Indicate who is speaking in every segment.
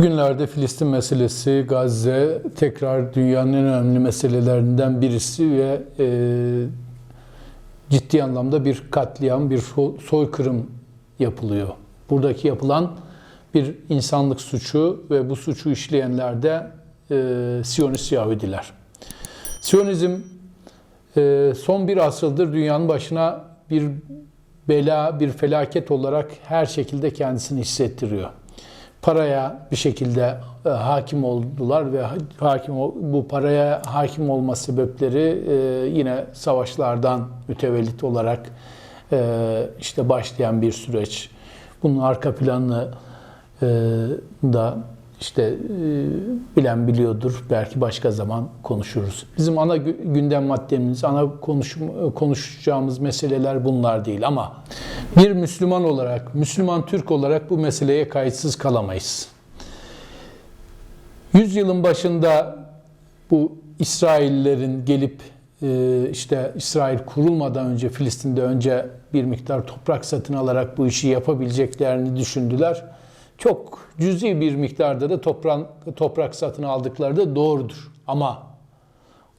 Speaker 1: Bugünlerde Filistin meselesi, Gazze tekrar dünyanın en önemli meselelerinden birisi ve e, ciddi anlamda bir katliam, bir so- soykırım yapılıyor. Buradaki yapılan bir insanlık suçu ve bu suçu işleyenler de e, Siyonist Yahudiler. Siyonizm e, son bir asırdır dünyanın başına bir bela, bir felaket olarak her şekilde kendisini hissettiriyor paraya bir şekilde e, hakim oldular ve ha- hakim bu paraya hakim olma sebepleri e, yine savaşlardan mütevellit olarak e, işte başlayan bir süreç. Bunun arka planını e, da işte e, bilen biliyordur. Belki başka zaman konuşuruz. Bizim ana gü- gündem maddemiz, ana konuşum, konuşacağımız meseleler bunlar değil ama bir Müslüman olarak, Müslüman Türk olarak bu meseleye kayıtsız kalamayız. Yüzyılın başında bu İsraillerin gelip e, işte İsrail kurulmadan önce Filistin'de önce bir miktar toprak satın alarak bu işi yapabileceklerini düşündüler. Çok cüzi bir miktarda da toprak, toprak satın aldıkları da doğrudur. Ama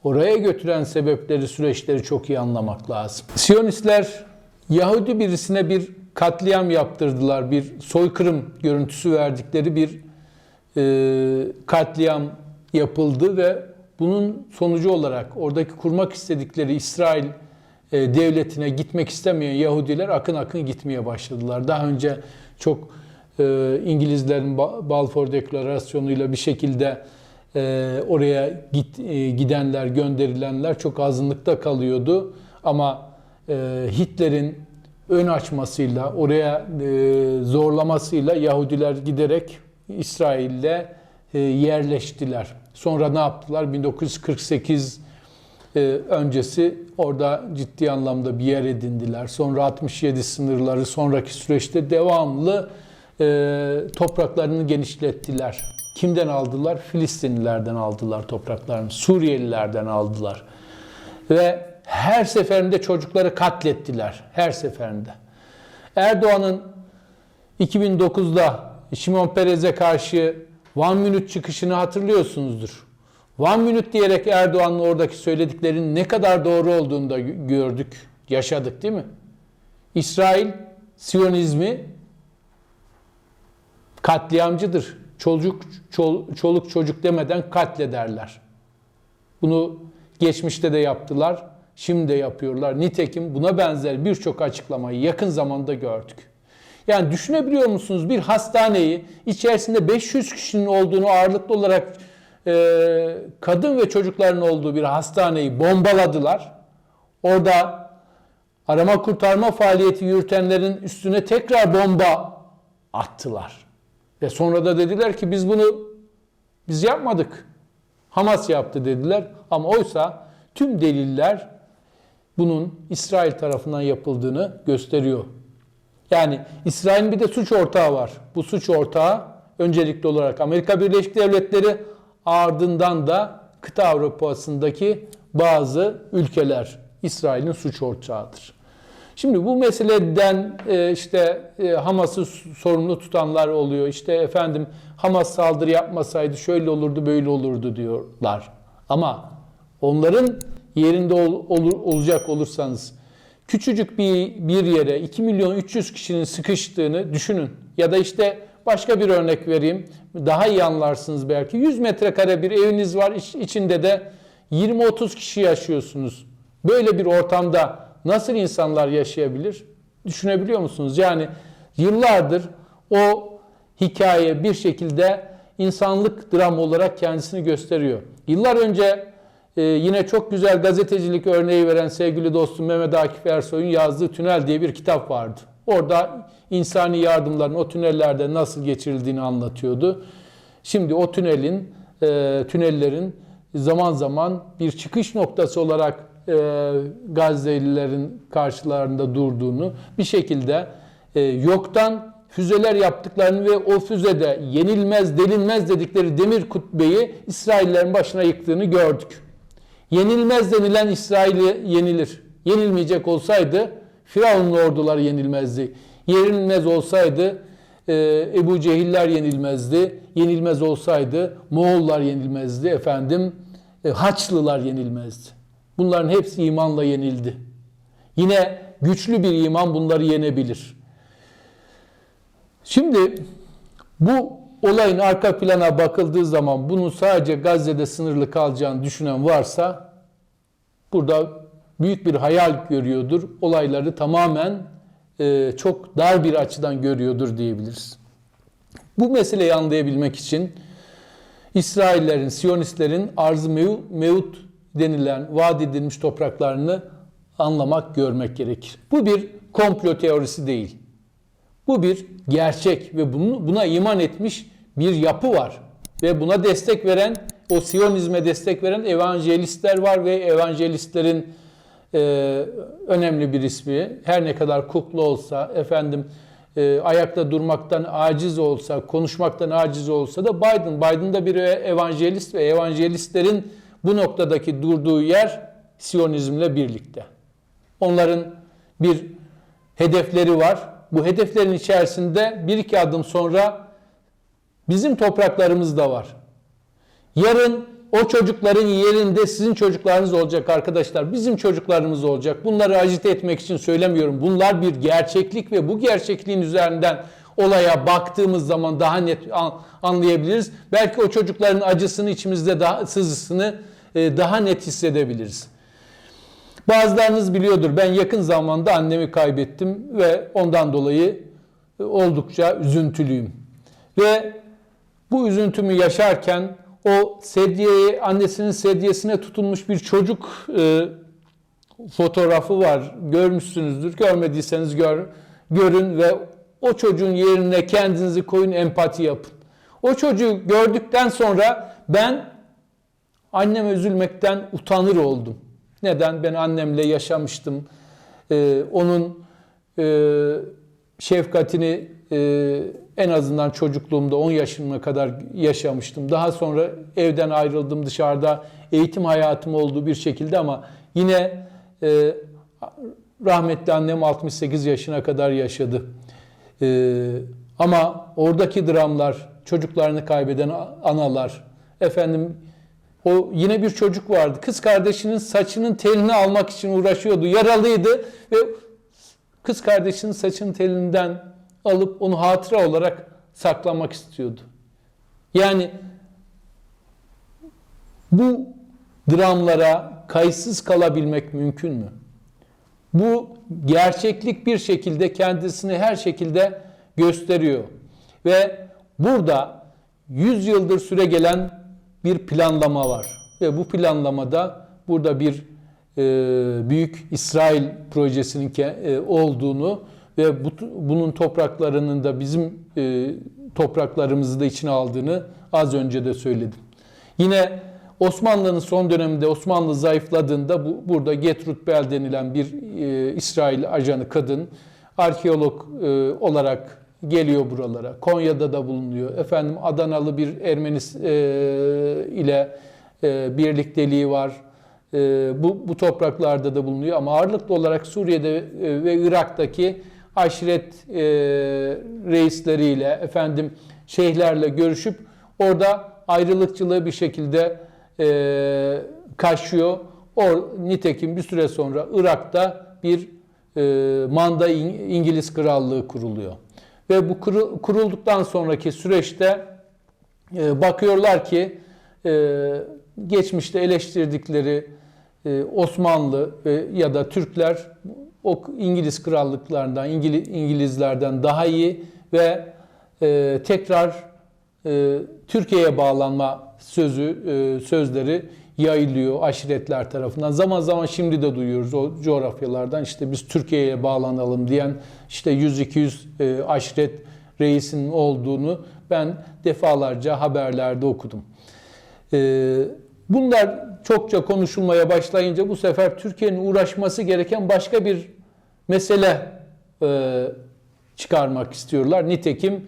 Speaker 1: oraya götüren sebepleri, süreçleri çok iyi anlamak lazım. Siyonistler Yahudi birisine bir katliam yaptırdılar, bir soykırım görüntüsü verdikleri bir e, katliam yapıldı ve bunun sonucu olarak oradaki kurmak istedikleri İsrail e, devletine gitmek istemeyen Yahudiler akın akın gitmeye başladılar. Daha önce çok e, İngilizlerin Ba- Balfour Deklarasyonu'yla bir şekilde e, oraya git, e, gidenler, gönderilenler çok azınlıkta kalıyordu. Ama e, Hitler'in ön açmasıyla, oraya e, zorlamasıyla Yahudiler giderek İsrail'le e, yerleştiler. Sonra ne yaptılar? 1948 e, öncesi orada ciddi anlamda bir yer edindiler. Sonra 67 sınırları sonraki süreçte devamlı e, topraklarını genişlettiler. Kimden aldılar? Filistinlilerden aldılar topraklarını. Suriyelilerden aldılar. Ve her seferinde çocukları katlettiler. Her seferinde. Erdoğan'ın 2009'da Şimon Perez'e karşı One Minute çıkışını hatırlıyorsunuzdur. One Minute diyerek Erdoğan'ın oradaki söylediklerinin ne kadar doğru olduğunu da gördük, yaşadık değil mi? İsrail Siyonizmi katliamcıdır. Çocuk, çol- çoluk çocuk demeden katlederler. Bunu geçmişte de yaptılar, şimdi de yapıyorlar. Nitekim buna benzer birçok açıklamayı yakın zamanda gördük. Yani düşünebiliyor musunuz bir hastaneyi içerisinde 500 kişinin olduğunu ağırlıklı olarak e, kadın ve çocukların olduğu bir hastaneyi bombaladılar. Orada arama kurtarma faaliyeti yürütenlerin üstüne tekrar bomba attılar. Ve sonra da dediler ki biz bunu biz yapmadık. Hamas yaptı dediler. Ama oysa tüm deliller bunun İsrail tarafından yapıldığını gösteriyor. Yani İsrail'in bir de suç ortağı var. Bu suç ortağı öncelikli olarak Amerika Birleşik Devletleri ardından da kıta Avrupa'sındaki bazı ülkeler İsrail'in suç ortağıdır. Şimdi bu meseleden e, işte e, Hamas'ı sorumlu tutanlar oluyor. İşte efendim Hamas saldırı yapmasaydı şöyle olurdu böyle olurdu diyorlar. Ama onların yerinde ol- olur- olacak olursanız küçücük bir, bir yere 2 milyon 300 kişinin sıkıştığını düşünün. Ya da işte başka bir örnek vereyim. Daha iyi anlarsınız belki. 100 metrekare bir eviniz var. İç- içinde de 20-30 kişi yaşıyorsunuz. Böyle bir ortamda nasıl insanlar yaşayabilir? Düşünebiliyor musunuz? Yani yıllardır o hikaye bir şekilde insanlık dramı olarak kendisini gösteriyor. Yıllar önce ee, yine çok güzel gazetecilik örneği veren sevgili dostum Mehmet Akif Ersoy'un yazdığı Tünel diye bir kitap vardı. Orada insani yardımların o tünellerde nasıl geçirildiğini anlatıyordu. Şimdi o tünelin, e, tünellerin zaman zaman bir çıkış noktası olarak e, Gazze'lilerin karşılarında durduğunu bir şekilde e, yoktan füzeler yaptıklarını ve o füzede yenilmez, delinmez dedikleri demir kubbeyi İsraillerin başına yıktığını gördük. Yenilmez denilen İsrail'i yenilir. Yenilmeyecek olsaydı Firavun'un orduları yenilmezdi. Yenilmez olsaydı e, Ebu Cehiller yenilmezdi. Yenilmez olsaydı Moğollar yenilmezdi efendim. e, Haçlılar yenilmezdi. Bunların hepsi imanla yenildi. Yine güçlü bir iman bunları yenebilir. Şimdi bu olayın arka plana bakıldığı zaman bunun sadece Gazze'de sınırlı kalacağını düşünen varsa burada büyük bir hayal görüyordur. Olayları tamamen e, çok dar bir açıdan görüyordur diyebiliriz. Bu meseleyi anlayabilmek için İsraillerin, Siyonistlerin arz-ı mev- mevut denilen vaat edilmiş topraklarını anlamak, görmek gerekir. Bu bir komplo teorisi değil. Bu bir gerçek ve bunu, buna iman etmiş bir yapı var. Ve buna destek veren, o Siyonizme destek veren evangelistler var ve evangelistlerin e, önemli bir ismi. Her ne kadar kuklu olsa, efendim e, ayakta durmaktan aciz olsa, konuşmaktan aciz olsa da Biden. Biden da bir evangelist ve evangelistlerin bu noktadaki durduğu yer Siyonizmle birlikte. Onların bir hedefleri var. Bu hedeflerin içerisinde bir iki adım sonra bizim topraklarımız da var. Yarın o çocukların yerinde sizin çocuklarınız olacak arkadaşlar. Bizim çocuklarımız olacak. Bunları acite etmek için söylemiyorum. Bunlar bir gerçeklik ve bu gerçekliğin üzerinden olaya baktığımız zaman daha net anlayabiliriz. Belki o çocukların acısını içimizde daha sızısını daha net hissedebiliriz. Bazılarınız biliyordur ben yakın zamanda annemi kaybettim ve ondan dolayı e, oldukça üzüntülüyüm. Ve bu üzüntümü yaşarken o sedyeye, annesinin sedyesine tutulmuş bir çocuk e, fotoğrafı var. Görmüşsünüzdür. Görmediyseniz gör, görün ve o çocuğun yerine kendinizi koyun, empati yapın. O çocuğu gördükten sonra ben anneme üzülmekten utanır oldum. Neden? Ben annemle yaşamıştım. Ee, onun e, şefkatini e, en azından çocukluğumda 10 yaşıma kadar yaşamıştım. Daha sonra evden ayrıldım dışarıda eğitim hayatım olduğu bir şekilde ama yine e, rahmetli annem 68 yaşına kadar yaşadı. E, ama oradaki dramlar, çocuklarını kaybeden analar, efendim o yine bir çocuk vardı. Kız kardeşinin saçının telini almak için uğraşıyordu. Yaralıydı ve kız kardeşinin saçının telinden alıp onu hatıra olarak saklamak istiyordu. Yani bu dramlara kayıtsız kalabilmek mümkün mü? Bu gerçeklik bir şekilde kendisini her şekilde gösteriyor. Ve burada 100 yıldır süre gelen bir planlama var. Ve bu planlamada burada bir e, büyük İsrail projesinin e, olduğunu ve bu, bunun topraklarının da bizim e, topraklarımızı da içine aldığını az önce de söyledim. Yine Osmanlı'nın son döneminde Osmanlı zayıfladığında bu, burada Gertrud Bell denilen bir e, İsrail ajanı kadın arkeolog e, olarak geliyor buralara. Konya'da da bulunuyor. Efendim Adanalı bir Ermenis e, ile e, birlikteliği var. E, bu, bu topraklarda da bulunuyor ama ağırlıklı olarak Suriye'de e, ve Irak'taki aşiret e, reisleriyle, efendim şeyhlerle görüşüp orada ayrılıkçılığı bir şekilde e, kaşıyor. O nitekim bir süre sonra Irak'ta bir e, manda İngiliz krallığı kuruluyor. Ve bu kurulduktan sonraki süreçte e, bakıyorlar ki e, geçmişte eleştirdikleri e, Osmanlı ya da Türkler o İngiliz krallıklarından, İngilizlerden daha iyi ve tekrar Türkiye'ye bağlanma sözü sözleri yayılıyor aşiretler tarafından. Zaman zaman şimdi de duyuyoruz o coğrafyalardan işte biz Türkiye'ye bağlanalım diyen işte 100-200 e, aşiret reisinin olduğunu ben defalarca haberlerde okudum. E, bunlar çokça konuşulmaya başlayınca bu sefer Türkiye'nin uğraşması gereken başka bir mesele e, çıkarmak istiyorlar. Nitekim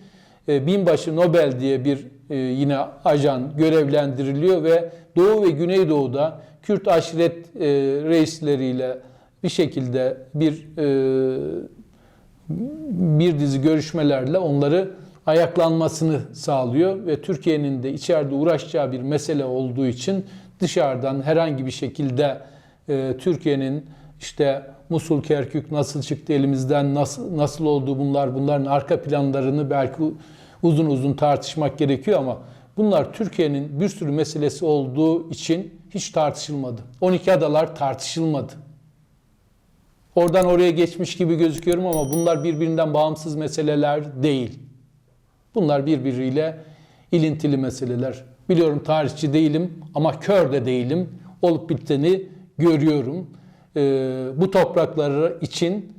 Speaker 1: binbaşı Nobel diye bir yine ajan görevlendiriliyor ve Doğu ve Güneydoğu'da Kürt aşiret e, reisleriyle bir şekilde bir e, bir dizi görüşmelerle onları ayaklanmasını sağlıyor ve Türkiye'nin de içeride uğraşacağı bir mesele olduğu için dışarıdan herhangi bir şekilde e, Türkiye'nin işte Musul Kerkük nasıl çıktı elimizden nasıl nasıl oldu bunlar bunların arka planlarını belki uzun uzun tartışmak gerekiyor ama bunlar Türkiye'nin bir sürü meselesi olduğu için hiç tartışılmadı. 12 adalar tartışılmadı. Oradan oraya geçmiş gibi gözüküyorum ama bunlar birbirinden bağımsız meseleler değil. Bunlar birbiriyle ilintili meseleler. Biliyorum tarihçi değilim ama kör de değilim. Olup biteni görüyorum. Ee, bu toprakları için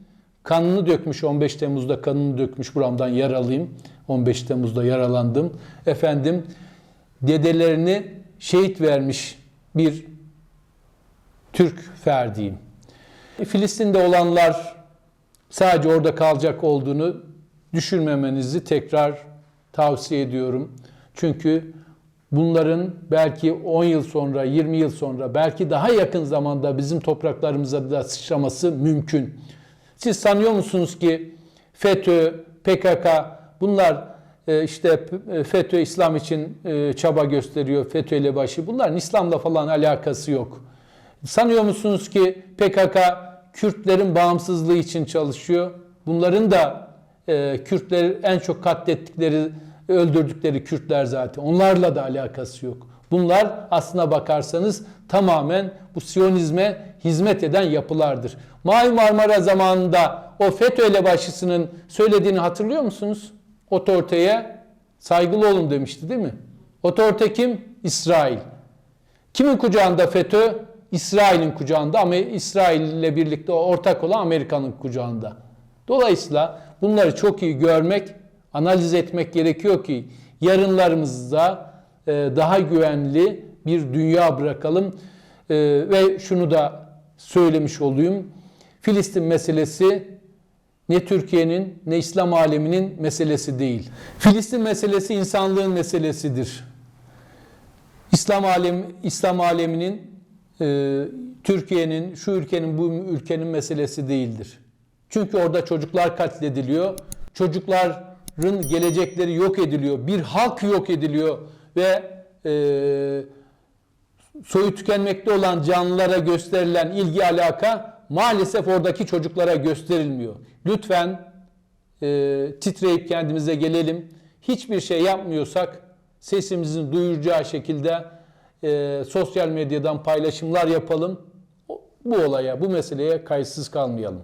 Speaker 1: kanını dökmüş 15 Temmuz'da kanını dökmüş buramdan yaralıyım. 15 Temmuz'da yaralandım. Efendim dedelerini şehit vermiş bir Türk ferdiyim. Filistin'de olanlar sadece orada kalacak olduğunu düşünmemenizi tekrar tavsiye ediyorum. Çünkü bunların belki 10 yıl sonra, 20 yıl sonra, belki daha yakın zamanda bizim topraklarımıza da sıçraması mümkün. Siz sanıyor musunuz ki FETÖ, PKK bunlar e, işte e, FETÖ İslam için e, çaba gösteriyor, FETÖ ile başı. Bunların İslam'la falan alakası yok. Sanıyor musunuz ki PKK Kürtlerin bağımsızlığı için çalışıyor? Bunların da Kürtleri en çok katlettikleri, öldürdükleri Kürtler zaten. Onlarla da alakası yok. Bunlar aslına bakarsanız tamamen bu Siyonizme hizmet eden yapılardır. Mavi Marmara zamanında o FETÖ elebaşısının söylediğini hatırlıyor musunuz? Otorteye saygılı olun demişti değil mi? Otorite kim? İsrail. Kimin kucağında FETÖ? İsrail'in kucağında ama İsrail ile birlikte ortak olan Amerika'nın kucağında. Dolayısıyla bunları çok iyi görmek, analiz etmek gerekiyor ki yarınlarımızda e, daha güvenli bir dünya bırakalım. E, Ve şunu da söylemiş olayım. Filistin meselesi ne Türkiye'nin ne İslam aleminin meselesi değil. Filistin meselesi insanlığın meselesidir. İslam alem İslam aleminin e, Türkiye'nin, şu ülkenin, bu ülkenin meselesi değildir. Çünkü orada çocuklar katlediliyor. Çocukların gelecekleri yok ediliyor. Bir halk yok ediliyor ve e, soyu tükenmekte olan canlılara gösterilen ilgi alaka maalesef oradaki çocuklara gösterilmiyor. Lütfen e, titreyip kendimize gelelim. Hiçbir şey yapmıyorsak sesimizin duyuracağı şekilde e, sosyal medyadan paylaşımlar yapalım. Bu olaya, bu meseleye kayıtsız kalmayalım.